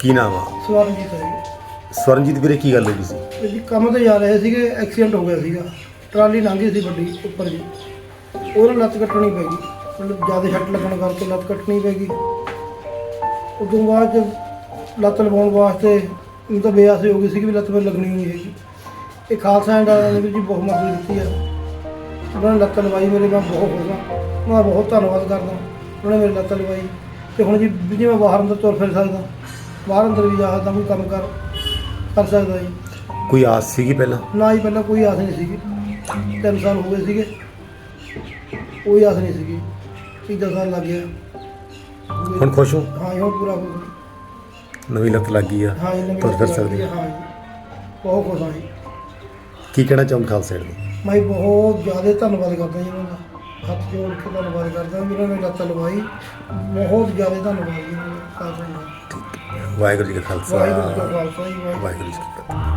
ਕੀ ਨਾਮ ਆ? ਸਵਰਨਜੀਤ ਹੈ ਜੀ। ਸਵਰਨਜੀਤ ਵੀਰੇ ਕੀ ਗੱਲ ਹੋ ਗਈ ਸੀ ਜੀ ਕੰਮ ਤੇ ਜਾ ਰਹੇ ਸੀਗੇ ਐਕਸੀਡੈਂਟ ਹੋ ਗਿਆ ਸੀਗਾ। ਟਰਾਲੀ ਲੰਘੀ ਸੀ ਵੱਡੀ ਉੱਪਰ ਜੀ। ਉਹਨੂੰ ਲੱਤ ਕੱਟਣੀ ਪੈ ਗਈ। ਮਤਲਬ ਜ਼ਿਆਦਾ ਛੱਟ ਲੱਗਣ ਕਰਕੇ ਲੱਤ ਕੱਟਣੀ ਪੈ ਗਈ। ਉਦੋਂ ਬਾਅਦ 'ਚ ਲੱਤ ਲਵਾਉਣ ਵਾਸਤੇ ਉਹ ਤਾਂ ਬੇਆਸੇ ਹੋ ਗਈ ਸੀ ਕਿ ਵੀ ਲੱਤ ਮੇਰੇ ਲੱਗਣੀ ਨਹੀਂ ਹੈਗੀ। ਇਹ ਖਾਲਸਾ ਐਂਡ ਵਾਲਿਆਂ ਨੇ ਵੀ ਜੀ ਬਹੁਤ ਮਦਦ ਦਿੱਤੀ ਆ। ਉਹਨਾਂ ਨੇ ਲੱਤ ਲਵਾਈ ਮੇਰੇ ਮੈਂ ਬਹੁਤ ਖੁਸ਼ ਹਾਂ। ਉਹਨਾਂ ਦਾ ਬਹੁਤ ਧੰਨਵਾਦ ਕਰਦਾ। ਉਹਨਾਂ ਨੇ ਮੇਰੀ ਲੱਤ ਲਵਾਈ। ਤੇ ਹੁਣ ਜੀ ਵੀ ਜੇ ਮੈਂ ਬਾਹਰ ਅੰਦਰ ਤੁਰ ਫਿਰ ਸਕਦਾ। ਬਾਹਰ ਅੰਦਰ ਵੀ ਜਾ ਸਕਦਾ ਕੋਈ ਕੰਮ ਕਰ ਕਰ ਸਕਦਾ ਜੀ। ਕੋਈ ਆਸ ਸੀਗੀ ਪਹਿਲਾਂ? ਨਾ ਹੀ ਪਹਿਲਾਂ ਕੋਈ ਆਸ ਨਹੀਂ ਸੀਗੀ। ਤਿੰਨ ਸਾਲ ਹੋ ਗਏ ਸੀਗੇ। ਕੋਈ ਆਸ ਨਹੀਂ ਸੀਗੀ। ਤੀਜਾ ਸਾਲ ਲੱਗ ਗਿਆ। ਹੁਣ ਖੁਸ਼ ਹੋ? ਹਾਂ ਹੁਣ ਪੂਰਾ ਹੋ। ਗਿਆ ਨਵੀਂ ਲੱਤ ਲੱਗ ਗਈ ਆ। ਹਾਂ ਜੀ ਨਵੀਂ ਤੁਰ ਫਿਰ ਲੱਗ ਸਕਦੇ ਗਈ, ਆ। ਹਾਂ ਜੀ। ਬਹੁਤ ਖੁਸ਼ ਹਾਂ ਜੀ। ਕੀ ਕਹਿਣਾ ਚਾਹੁੰਦੇ ਖਾਲਸਾ ਏਡ ਨੂੰ ਮੈਂ ਬਹੁਤ ਜ਼ਿਆਦਾ ਧੰਨਵਾਦ ਕਰਦਾ ਜੀ ਉਹਨਾਂ ਦਾ। ਹੱਥ ਜੋੜ ਕੇ ਧੰਨਵਾਦ ਕਰਦਾ ਉਹਨਾਂ ਨੇ ਲੱਤ ਲਵਾਈ। ਬਹੁਤ ਜ਼ਿਆਦਾ ਧੰਨਵਾਦ ਜੀ। ਉਹਨਾਂ ਦਾ ਦਾ। ਵਾਹਿਗੁਰੂ ਜੀ ਕਾ ਖਾਲਸਾ। ਵਾਹਿਗੁਰੂ ਜੀ ਕਾ ਖਾਲਸਾ ਜੀ ਵਾਹਿਗੁਰੂ ਵਾਹਿਗੁਰੂ ਜੀ ਕੀ ਫਤਿਹ।